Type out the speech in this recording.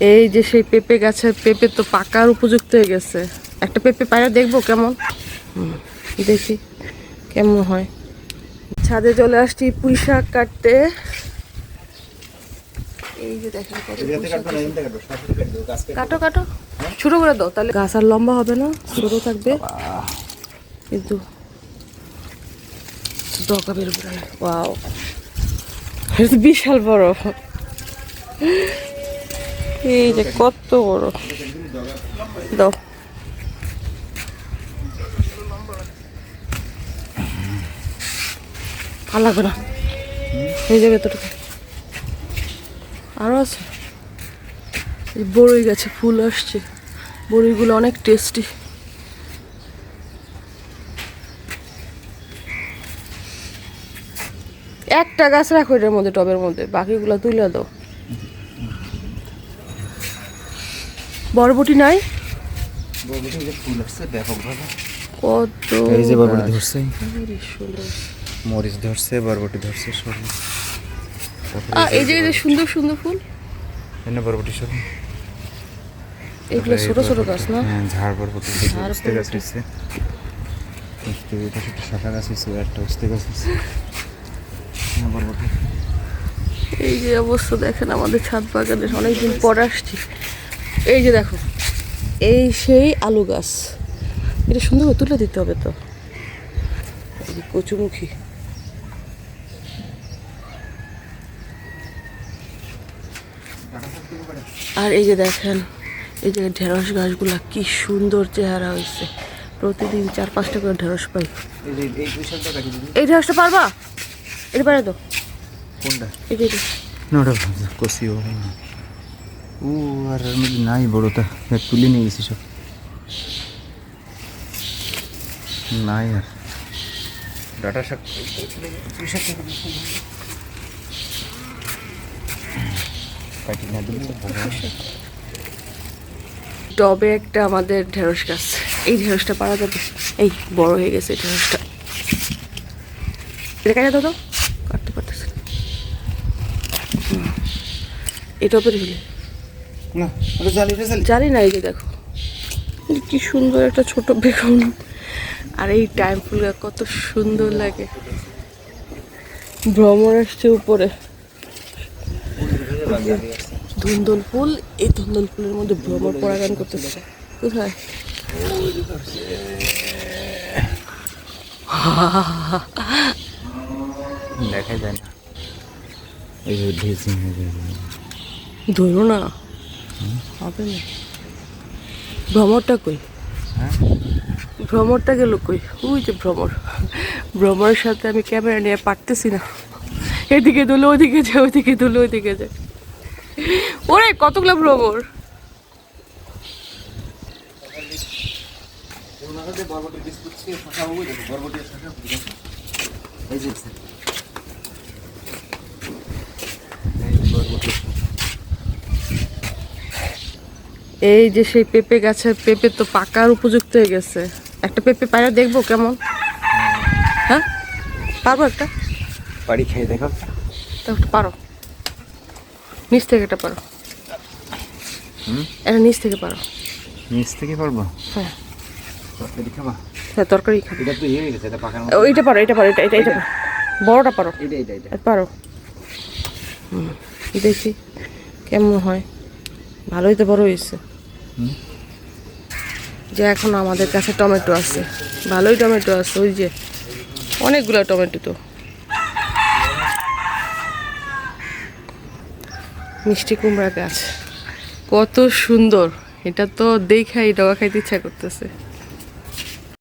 এই যে সেই পেঁপে গাছের পেঁপে তো পাকার উপযুক্ত হয়ে গেছে। একটা পেঁপে পায়রা দেখব কেমন? দেখি কেমন হয়। ছাদে চলে আসছি পুঁই শাক কাটতে। এই যে দেখেন। কাটো কাটো ছোট করে দাও তাহলে গাছ আর লম্বা হবে না ছোট থাকবে। কিন্তু ওয়াও বিশাল বড়। এই যে কত বড়। দাও। ভালো লাগবে না। এই যাবে এতটুকু আরও আছে? এই বড়ই গাছে, ফুল আসছে। বড়ইগুলো অনেক টেস্টি একটা গাছ রাখো এটার মধ্যে, টবের মধ্যে। বাকিগুলো তুলে দাও। বরবটি নাই? ফুল আসছে ব্যাপকভাবে কত এই যে বরবটি ধরছে। মরিচ ধরছে বরবটি ধরছে সব এই যে এই যে সুন্দর সুন্দর ফুল। এনে বরবটি সব এগুলো ছোট ছোট গাছ না? হ্যাঁ ঝাড় বরবটি উস্তে গাছ বরবটি। হচ্ছে উস্তে এটা ছোট শাখা গাছ একটা উস্তে গাছ হ্যাঁ বরবটি এই যে অবস্থা দেখেন আমাদের ছাদ বাগানের অনেকদিন পর আসছি। এই যে দেখো এই সেই আলু গাছ। এটা সুন্দর করে তুলে দিতে হবে তো। কচুমুখী। আর এই যে দেখেন এই যে ঢেঁড়স গাছগুলা কি সুন্দর চেহারা হয়েছে। প্রতিদিন চার পাঁচটা করে ঢেঁড়স পাই। এই ঢেঁড়সটা পারবা? এটা পারে তো। কোনটা? এই যে এটা। না ওটা কষি হবে না ও আর এর মধ্যে নাই বড়টা। দেখ তুলে নিয়ে গেছি সব। নাই আর। ডাটা শাক। টবে একটা আমাদের ঢেঁড়স গাছ। এই ঢেঁড়সটা পারা যাবে। এই বড় হয়ে গেছে এই ঢেঁড়সটা। এটা কেটে দাও তো। কাটতে পারতেছে না। হুম। না ওটা জালি জালি। জানি না এই যে দেখো। কি সুন্দর একটা ছোট বেগুন। আর এই টাইম ফুল কত সুন্দর লাগে। ভ্রমণ আসছে উপরে। ধুন্দল ফুল এই ধুন্দল ফুলের মধ্যে ভ্রমণ পরাগান করতেছে। কোথায়? দেখা যায় না। ধরো না। হবে না। ভ্রমরটা কই? হ্যাঁ? ভ্রমরটা গেল কই? ওই যে ভ্রমর। ভ্রমরের সাথে আমি ক্যামেরা নিয়ে পারতেছি না। এদিকে দুলো ওদিকে যায় ওদিকে দুলো ওদিকে যায়। ওরে কতগুলো ভ্রমর? এই যে। এই যে সেই পেঁপে গাছের পেঁপে তো পাকার উপযুক্ত হয়ে গেছে। একটা পেঁপে পায়রা দেখব কেমন? হ্যাঁ? পারব একটা? বাড়ি খেয়ে দেখো। তা একটা পারো। নিচ থেকে একটা পারো। হুম? একটা নিচ থেকে পারো। নিচ থেকে পারব? হ্যাঁ। তরকারি খাবা? হ্যাঁ তরকারি খাবে। এটা তো ইয়ে হয়ে গেছে এটা পাকার ও, এইটা পারো এটা পারো এটা এটা এটা পারো। বড়টা পারো। এটা এটা এটা। পারো। হুম, দেখি কেমন হয়। ভালোই তো বড় হয়েছে। যে এখন আমাদের কাছে টমেটো আছে। ভালোই টমেটো আছে ওই যে অনেকগুলো টমেটো তো। মিষ্টি কুমড়া গাছ কত সুন্দর। এটা তো দেখাই ডগা খাইতে ইচ্ছা করতেছে।